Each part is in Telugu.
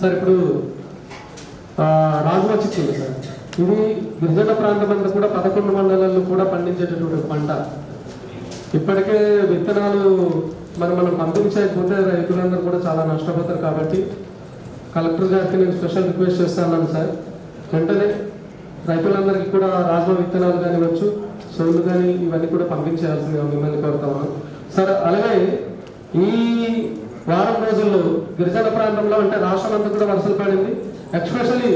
సార్ ఇప్పుడు ఆ, రాజుమ సార్. ఇది గిరిజన ప్రాంతం అంతా కూడా పదకొండు మండలాల్లో కూడా పండించేటటువంటి పంట. ఇప్పటికే విత్తనాలు మరి మనం పంపించకపోతే రైతులందరూ కూడా చాలా నష్టపోతారు కాబట్టి కలెక్టర్ గారికి నేను స్పెషల్ రిక్వెస్ట్ చేస్తున్నాను సార్. వెంటనే రైతులందరికీ కూడా రాజమ విత్తనాలు కానివచ్చు సోలు కానీ ఇవన్నీ కూడా పంపించాల్సిందిగా మిమ్మల్ని కోరుతాము సార్ అలాగే ఈ వారం రోజుల్లో గిరిజన ప్రాంతంలో అంటే రాష్ట్రం అంతా కూడా వర్షాలు పడింది. ఎక్స్పెషల్లీ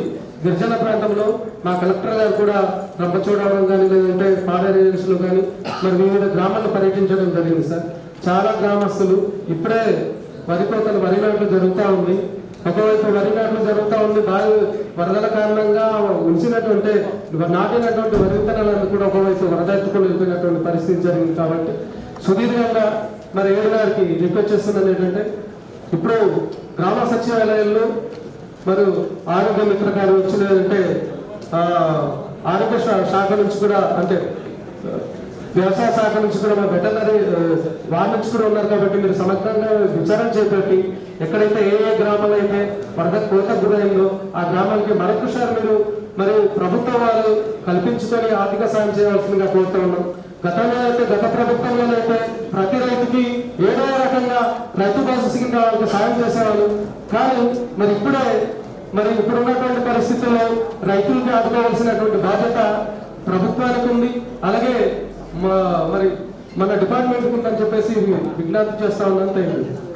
గిరిజన ప్రాంతంలో మా కలెక్టర్ గారు కూడా రంపచూడవడం కానీ లేదంటే పాడేరియన్స్లో కానీ మరి వివిధ గ్రామాలను పర్యటించడం జరిగింది సార్. చాలా గ్రామస్తులు ఇప్పుడే వరి కోతలు వరి నాట్లు జరుగుతూ ఉంది. ఒకవైపు వరి నాట్లు జరుగుతూ ఉంది బాగా వరదల కారణంగా ఉంచినటువంటి నాటినటువంటి వరి విత్తనాలను కూడా ఒకవైపు వరద ఎత్తుకొని వెళ్ళిపోయినటువంటి పరిస్థితి జరిగింది కాబట్టి సుదీర్ఘంగా మరి ఏడు గారికి రిక్వెస్ట్ చేస్తున్నాను ఏంటంటే ఇప్పుడు గ్రామ సచివాలయాల్లో మరియు ఆరోగ్య మిత్ర గారు వచ్చినారంటే ఆరోగ్య శా- శాఖ నుంచి కూడా అంటే వ్యవసాయ శాఖ నుంచి కూడా మా వెటనరీ వారి నుంచి కూడా ఉన్నారు కాబట్టి మీరు సమగ్రంగా విచారణ చేపట్టి ఎక్కడైతే ఏ ఏ గ్రామాలు అయితే వరద కోత గురైందో ఆ గ్రామానికి మరొకసారి మీరు మరి ప్రభుత్వం వారు కల్పించుకొని ఆర్థిక సాయం చేయవలసిందిగా కోరుతూ ఉన్నాం. గతంలో అయితే గత ప్రభుత్వంలో అయితే ప్రతి రైతుకి ఏదో రకంగా రైతు సాయం చేసేవాళ్ళు. కానీ మరి ఇప్పుడే మరి ఇప్పుడున్నటువంటి పరిస్థితుల్లో రైతులకి ఆదుకోవాల్సినటువంటి బాధ్యత ప్రభుత్వానికి ఉంది. అలాగే మా మరి మన డిపార్ట్మెంట్ ఉందని చెప్పేసి విజ్ఞప్తి చేస్తా ఉన్నాను థ్యాంక్